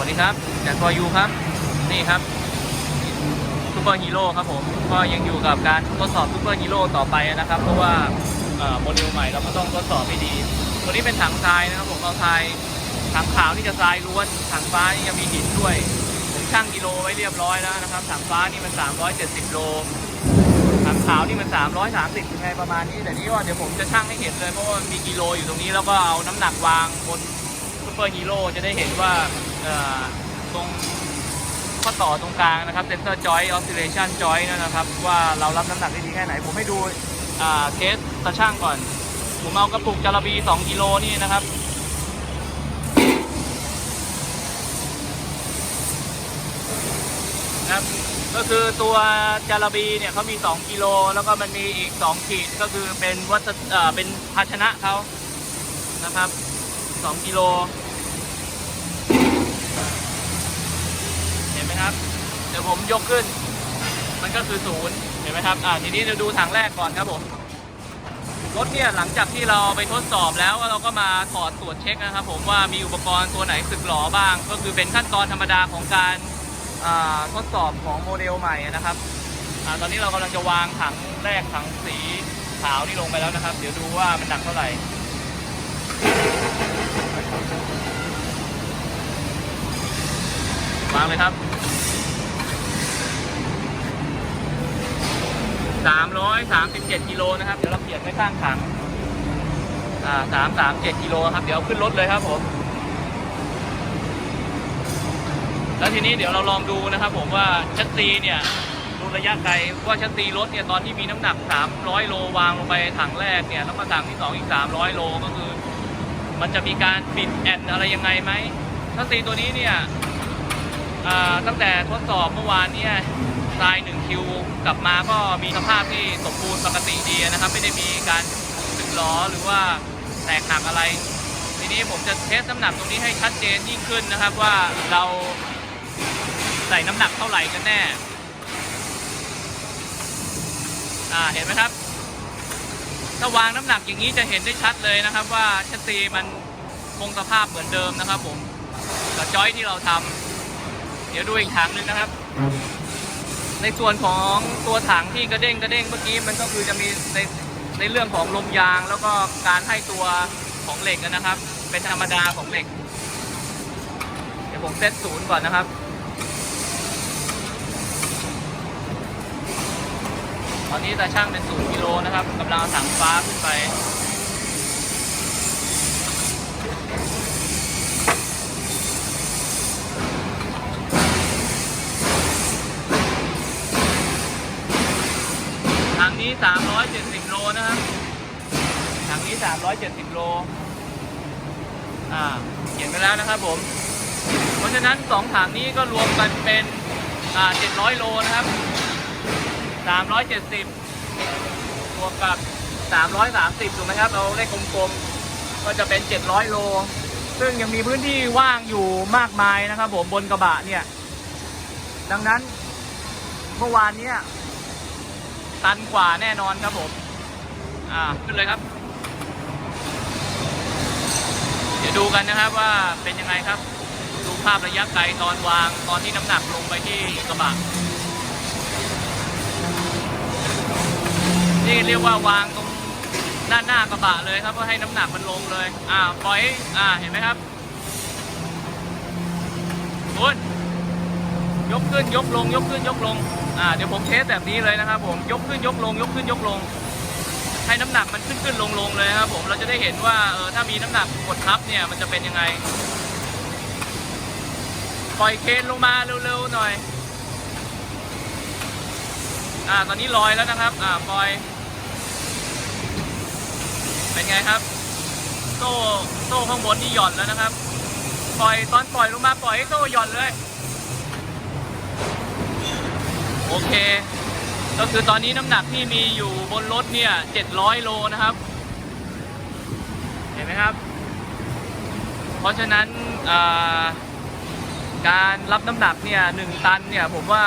วัสดีครับจากตัวยูครับ นี่ครับซูเปอร์ฮีโร่ครับผม ก็ยังอยู่กับการทดสอบซูเปอร์ฮีโร่ต่อไปนะครับ เพราะว่าโมเดลใหม่เราก็ต้องทดสอบให้ดี ตัวนี้เป็นถังทรายนะครับผมเอาทรายถังขาวนี่จะทรายล้วน ถังฟ้านี่จะมีหินด้วยผมชั่งกิโลไว้เรียบร้อยแล้วนะครับ ถังฟ้านี่มัน 370 โล ถังขาวนี่มัน 330ยังไงประมาณนี้ แต่นี่ว่าเดี๋ยวผมจะชั่งให้เห็นเลยเพราะว่ามีกิโลอยู่ตรงนี้แล้วก็เอาน้ำหนักวางบนซูเปอร์ฮีโร่จะได้เห็นว่า ตรงข้อต่อตรงกลางนะครับเซนเตอร์จอยออสซิเลชันจอยนะครับ ว่าเรารับน้ำหนักได้ดีแค่ไหน ผมให้ดูเทสตะช่างก่อน ผมเอากระปุกจาระบี 2กิโลนี่นะครับนะครับ ก็คือตัวจาระบีเนี่ยเขามี 2กิโลแล้วก็มันมีอีก 2 ขีดก็คือเป็นวัสดุเอ่อเป็นภาชนะเขานะครับ 2กิโล เห็ นไหมครับ เดี๋ยวผมยกขึ้น มันก็คือศูนย์เห็นไหมครับ อ่า ทีนี้เราดูถังแรกก่อนครับผม รถเนี่ยหลังจากที่เราไปทดสอบแล้วเราก็มาถอดตรวจเช็คนะครับ ผมว่ามีอุปกรณ์ตัวไหนสึกหรอบ้าง ก็คือเป็นขั้นตอนธรรมดาของการอ่าทดสอบของโมเดลใหม่นะครับอาตอนนี้เรากำลังจะวางถังแรกถังสีขาวนี่ลงไปแล้วนะครับ เดี๋ยวดูว่ามันหนักเท่าไหร่วางเลยครับ 337กิโลนะครับ เดี๋ยวเราเปลี่ยนไว้ข้างถังอ่า337กิโลครับ เดี๋ยวขึ้นรถเลยครับผม แล้วทีนี้เดี๋ยวเราลองดูนะครับผมว่าชัดซีเนี่ยดูระยะไกลว่าชัดซีรถเนี่ยตอนที่มีน้ำหนัก 300 โลวางลงไปถังแรกเนี่ยแล้วก็ถังที่ 2 อีก 300 โลก็คือ มันจะมีการบิดแอนอะไรยังไงไหมชัดซีตัวนี้เนี่ยอ่าตั้งแต่ทดสอบเมื่อวานเนี่ย ทราย1คิวกลับมาก็มีสภาพที่สมบูรณ์ปกติดีนะครับ ไม่ได้มีการสึกหรอหรือว่าแตกหักอะไร ทีนี้ผมจะเทสน้ำหนักตรงนี้ให้ชัดเจนยิ่งขึ้นนะครับว่าเราใส่น้ำหนักเท่าไหร่กันแน่อ่าเห็นไหมครับถ้าวางน้ำหนักอย่างนี้จะเห็นได้ชัดเลยนะครับ ว่าชัดซีมันคงสภาพเหมือนเดิมนะครับ ผมกับจอยที่เราทำเดี๋ยวดูอีกถังหนึงนะครับ ในส่วนของตัวถังที่กระเด้งกระเด้งเมื่อกี้มันก็คือจะมีในในเรื่องของลมยางแล้วก็การให้ตัวของเหล็กนะครับ เป็นธรรมดาของเหล็ก เดี๋ยวผมเซตศูนย์ก่อนนะครับตอนนี้ตาช่างเป็นศูนย์กิโลนะครับกำลังเอาถังฟ้าขึ้นไป ถังนี้ 370 โลนะครับถังนี้ 370 โล อ่า เขียนไปแล้วนะครับผม เพราะฉะนั้น 2 ถังนี้ก็รวมกันเป็น อ่า 700 โลนะครับ 370 บวกกับ 330 ถูกไหมครับ เราเลขกลมๆ ก็จะเป็น 700 โล ซึ่งยังมีพื้นที่ว่างอยู่มากมายนะครับผมบนกระบะเนี่ย ดังนั้นเมื่อวานเนี้ย ตันกว่าแน่นอนครับผม อ่า ขึ้นเลยครับ เดี๋ยวดูกันนะครับว่าเป็นยังไงครับ ดูภาพระยะไกลตอนวางตอนที่น้ำหนักลงไปที่กระบะนี่เรียกว่าวางตรงด้านหน้ากระบะเลยครับเพื่อให้น้ำหนักมันลงเลย อ่าปล่อย อ่า เห็นไหมครับคุณ ยกขึ้นยกลง ยกขึ้นยกลงอ่าเดี๋ยวผมเทสแบบนี้เลยนะครับผมยกขึ้นยกลง ยกขึ้นยกลง ให้น้ำหนักมันขึ้นขึ้นลงลงเลยครับผมเราจะได้เห็นว่าเออถ้ามีน้ำหนักกดทับเนี่ยมันจะเป็นยังไงปล่อยเคนลงมาเร็วๆหน่อยอ่าตอนนี้ลอยแล้วนะครับอ่าปล่อย เป็นไงครับโซ่โซ่ข้างบนนี่หย่อนแล้วนะครับ ปล่อยตอนปล่อยลงมาปล่อยให้โซ่หย่อนเลย โอเค ก็คือตอนนี้น้ำหนักที่มีอยู่บนรถเนี่ย 700 โลนะครับ เห็นไหมครับ เพราะฉะนั้นการรับน้ำหนักเนี่ยหตันเนี่ย ผมว่า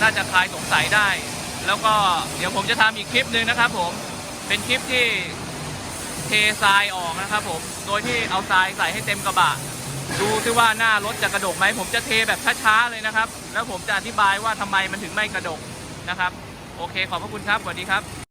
น่าจะคลายสงสัยได้ แล้วก็เดี๋ยวผมจะทำอีกคลิปหนึ่งนะครับ ผมเป็นคลิปที่เททรายออกนะครับ ผมโดยที่เอาทรายใส่ให้เต็มกระบะ ดูซิว่าหน้ารถจะกระดกไหมผมจะเทแบบช้าๆเลยนะครับ แล้วผมจะอธิบายว่าทำไมมันถึงไม่กระดกนะครับ โอเคขอบพระคุณครับสวัสดีครับ